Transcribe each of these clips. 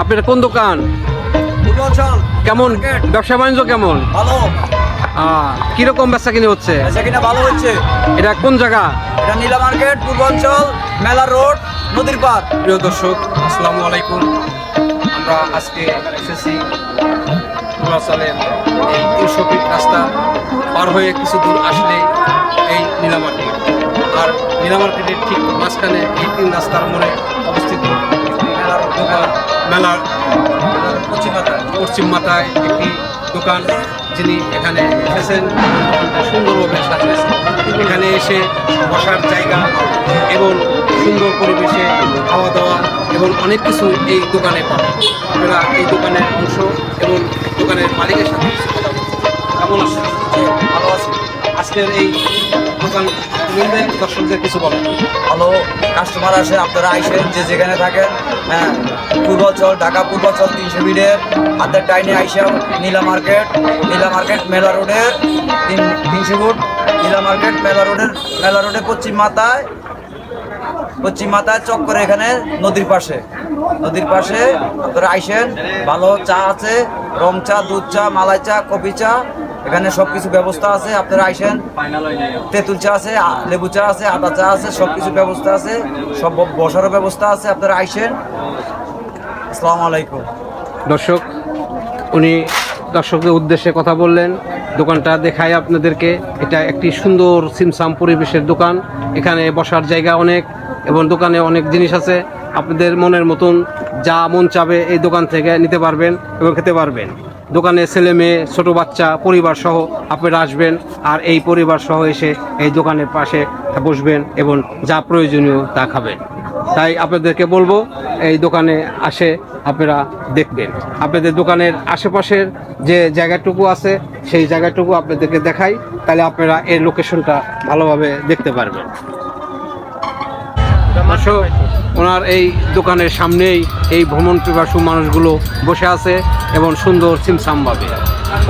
আপনার কোন দোকান? কেমন? ব্যবসা বাণিজ্য কেমন? ভালো। কীরকম বেচা কিনে হচ্ছে? সেখানে ভালো হচ্ছে। এটা কোন জায়গা? এটা নীলা মার্কেট পূর্বাঞ্চল মেলা রোড নদীর পার প্রিয় দর্শক আসসালামু আলাইকুম। আমরা আজকে এসেছি এই তিনশো ফিট রাস্তা পার হয়ে কিছু দূর আসলে এই নীলা মার্কেট। আর নীলা মার্কেটের ঠিক মাঝখানে এই তিন রাস্তার মোড়ে অবস্থিত। পশ্চিম মাথায় একটি দোকান যিনি এখানে এসেছেন। সুন্দরভাবে সাজিয়েছেন। এখানে এসে বসার জায়গা এবং সুন্দর পরিবেশে খাওয়া দাওয়া এবং অনেক কিছু এই দোকানে পাবেন। আপনারা এই দোকানের অংশ এবং দোকানের মালিকের সাথে কেমন আছেন? ভালো আছে। আজকের এই দর্শকদের কিছু বলেন ভালো কাস্টমার আসে, আপনারা আইসেন যে যেখানে থাকেন হ্যাঁ পূর্বাঞ্চল ঢাকা পূর্বাঞ্চল তিনশো মিটার, হাতের ডাইনে আইসা নীলা মার্কেট নীলা মার্কেট মেলা রোডের তিন, তিনশো ফুট, নীলা মার্কেট মেলা রোডের মেলা রোডের পশ্চিম মাথায় পশ্চিম মাথায় চক্করে এখানে নদীর পাশে। নদীর পাশে আপনারা আইসেন, ভালো চা আছে, রং চা, দুধ চা, মালাই চা, কফি চা এখানে সব কিছু ব্যবস্থা আছে, আপনারা আইসেন। তেঁতুল চা আছে লেবু চা আছে, আদা চা আছে সব কিছু ব্যবস্থা আছে, সব বসারও ব্যবস্থা আছে, আপনারা আইসেন। আসসালামু আলাইকুম। দর্শক, উনি দর্শকদের উদ্দেশ্যে কথা বললেন, দোকানটা দেখায় আপনাদেরকে। এটা একটি সুন্দর সিমসাম পরিবেশের দোকান, এখানে বসার জায়গা অনেক এবং দোকানে অনেক জিনিস আছে। আপনাদের মনের মতন যা মন চাবে এই দোকান থেকে নিতে পারবেন এবং খেতে পারবেন। দোকানে ছেলে মেয়ে, ছোটো বাচ্চা, পরিবার সহ আপনারা আসবেন আর এই পরিবার সহ এসে এই দোকানের পাশে বসবেন এবং যা প্রয়োজনীয় তা খাবেন। তাই আপনাদেরকে বলব, এই দোকানে আসে আপনারা দেখবেন। আপনাদের দোকানের আশেপাশের যে জায়গাটুকু আছে, সেই জায়গাটুকু আপনাদেরকে দেখাই, তাহলে আপনারা এর লোকেশনটা ভালোভাবে দেখতে পারবেন। ওনার এই দোকানের সামনেই এই ভ্রমণ পিপাসু মানুষগুলো বসে আছে। এবং সুন্দর সিমসামভাবে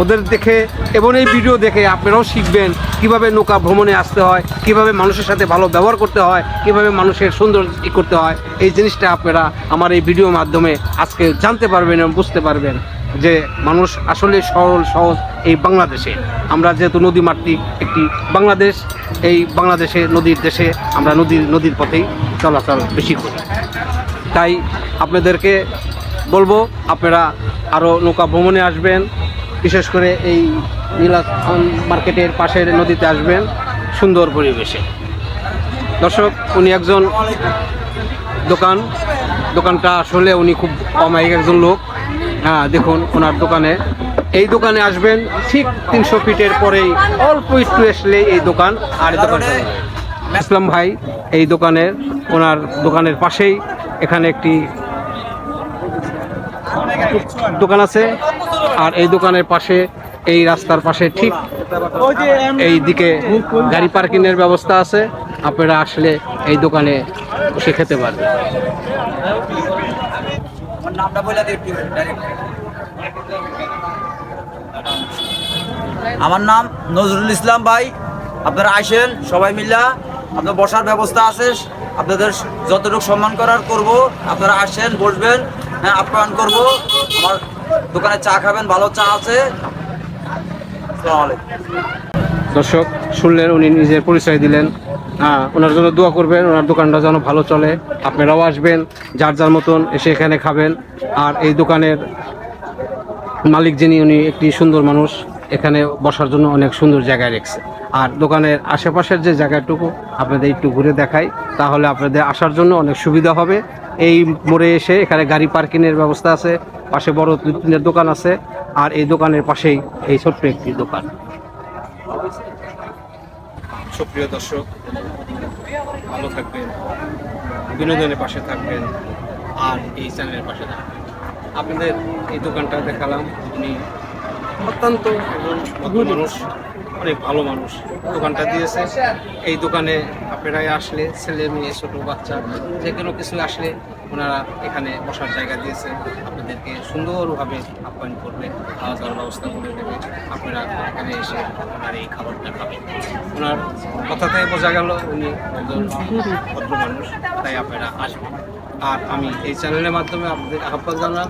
ওদের দেখে এবং এই ভিডিও দেখে আপনারাও শিখবেন কীভাবে নৌকা ভ্রমণে আসতে হয়, কীভাবে মানুষের সাথে ভালো ব্যবহার করতে হয়, কীভাবে মানুষের সুন্দর ই করতে হয়। এই জিনিসটা আপনারা আমার এই ভিডিওর মাধ্যমে আজকে জানতে পারবেন এবং বুঝতে পারবেন যে মানুষ আসলে সরল, সহজ এই বাংলাদেশে। আমরা যেহেতু নদী মাতৃক একটি বাংলাদেশ, এই বাংলাদেশে, নদীর দেশে আমরা নদীর নদীর পথেই চলাচল বেশি করি। তাই আপনাদেরকে বলব, আপনারা আরও নৌকা ভ্রমণে আসবেন, বিশেষ করে এই নীলা মার্কেটের পাশের নদীতে আসবেন, সুন্দর পরিবেশে। দর্শক, উনি একজন দোকান, দোকানটা আসলে উনি খুব অমায়িক একজন লোক। হ্যাঁ দেখুন ওনার দোকানে। এই দোকানে আসবেন, ঠিক তিনশো ফিটের পরেই অল্প একটু আসলে এই দোকান আর দোকান ইসলাম ভাই, এই দোকানের, ওনার দোকানের পাশেই এখানে একটি দোকান আছে, আর এই দোকানের পাশে, এই রাস্তার পাশে ঠিক এই দিকে গাড়ি পার্কিংয়ের ব্যবস্থা আছে। আপনারা আসলে এই দোকানে বসে খেতে পারবেন। আমার নাম নজরুল ইসলাম ভাই। আপনারা আসেন, সবাই মিল্লা আপনার বসার ব্যবস্থা আছে। আপনাদের যতটুকু সম্মান করার করব। আপনারা আসেন, বসবেন। হ্যাঁ আপ্যায়ন করব। আমার দোকানে চা খাবেন, ভালো চা আছে। দর্শক, শুনলেন, উনি নিজের পরিচয় দিলেন। হ্যাঁ ওনার জন্য দোয়া করবেন, ওনার দোকানটা যেন ভালো চলে। আপনারাও আসবেন, যার যার মতন এসে এখানে খাবেন। আর এই দোকানের মালিক যিনি, উনি একটি সুন্দর মানুষ। এখানে বসার জন্য অনেক সুন্দর জায়গায় রেখেছে। আর দোকানের আশেপাশের যে জায়গাটুকু আপনাদের একটু ঘুরে দেখাই, তাহলে আপনাদের আসার জন্য অনেক সুবিধা হবে। এই মোড়ে এসে এখানে গাড়ি পার্কিংয়ের ব্যবস্থা আছে, পাশে বড় দু তিনটে দোকান আছে, আর এই দোকানের পাশেই এই ছোট্ট একটি দোকান। সুপ্রিয় দর্শক, ভালো থাকবেন, বিনোদনের পাশে থাকবেন, আর এই চ্যানেলের পাশে থাকবেন। আপনাদের এই দোকানটা দেখালাম উনি অত্যন্ত মানুষ, অনেক ভালো মানুষ। দোকানটা দিয়েছে। এই দোকানে আপনারাই আসলে, ছেলে, মেয়ে, ছোটো, বাচ্চা যে কোনো কিছু আসলে ওনারা এখানে বসার জায়গা দিয়েছে। আপনাদেরকে সুন্দরভাবে আপ্যায়ন করবে, খাওয়া দাওয়ার ব্যবস্থা করে দেবে। আপনারা এখানে এসে ওনার এই খাবারটা খাবেন। ওনার কথাতে বোঝা গেল, উনি ভদ্র মানুষ, তাই আপনারা আসবেন। আর আমি এই চ্যানেলের মাধ্যমে আপনাদের আহ্বান জানালাম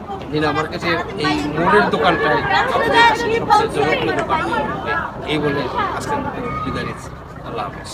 আমার কাছে এই মোড়ের দোকানটাই আপনাদের কাছে সবচেয়ে জনপ্রিয় দোকান এই বলে আজকের মধ্যে বিদায় নিচ্ছি। আল্লাহ হাফিজ।